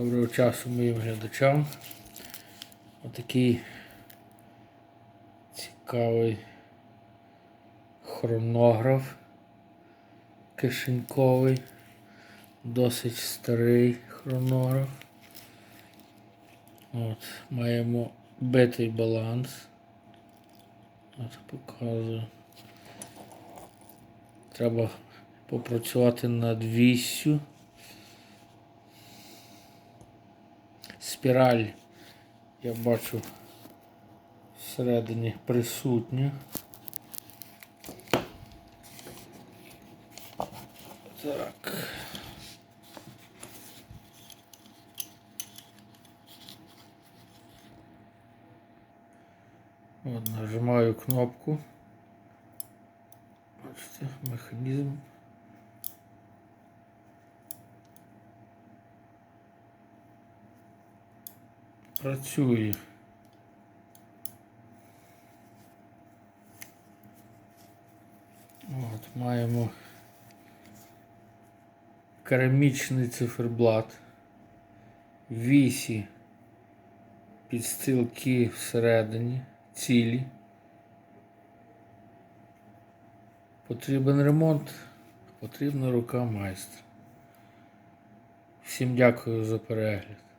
Доброго часу моїм глядачам. Отакий цікавий хронограф кишеньковий, досить старий хронограф. От, маємо битий баланс. От показую. Треба попрацювати над віссю. Спіраль, я бачу, всередині присутня. Так. От, нажимаю кнопку. Бачите, механізм. Працює. От, маємо керамічний циферблат, вісі, підстилки всередині, цілі. Потрібен ремонт, потрібна рука майстра. Всім дякую за перегляд.